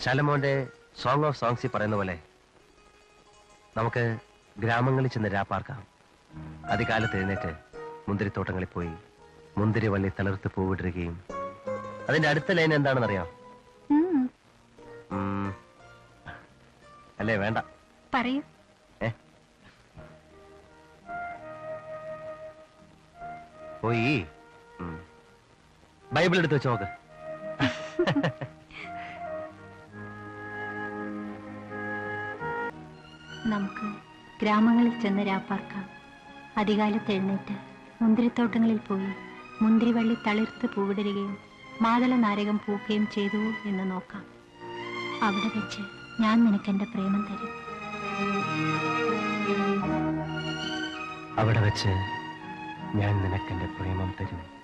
ശലമോന്റെ song of സോങ്സിൽ പറയുന്ന പോലെ നമുക്ക് ഗ്രാമങ്ങളിൽ ചെന്ന് രാപ്പാർക്കാം അധികാലത്ത് എഴുന്നേറ്റ് മുന്തിരിത്തോട്ടങ്ങളിൽ പോയി മുന്തിരി വള്ളി തളിർത്ത് പൂവിടുകയും അതിന്റെ അടുത്ത ലൈൻ എന്താണെന്നറിയാം. അല്ലേ വേണ്ട. പറയൂ. പോയി. ബൈബിൾ എടുത്ത് വെച്ച് നോക്ക്. നമുക്ക് ഗ്രാമങ്ങളിൽ ചെന്ന് രാപ്പാർക്കാം. അധികാലത്ത് എഴുന്നേറ്റ് മുന്തിരിത്തോട്ടങ്ങളിൽ പോയി മുന്തിരിവള്ളി തളിർത്ത് പൂവിടരുകയും മാതള നാരകം പൂക്കുകയും ചെയ്തു എന്ന് നോക്കാം. അവിടെ വെച്ച് ഞാൻ നിനക്ക് എന്റെ പ്രേമം തരും. അവിടെ വെച്ച് ഞാൻ നിനക്കെന്റെ പ്രേമം തരും.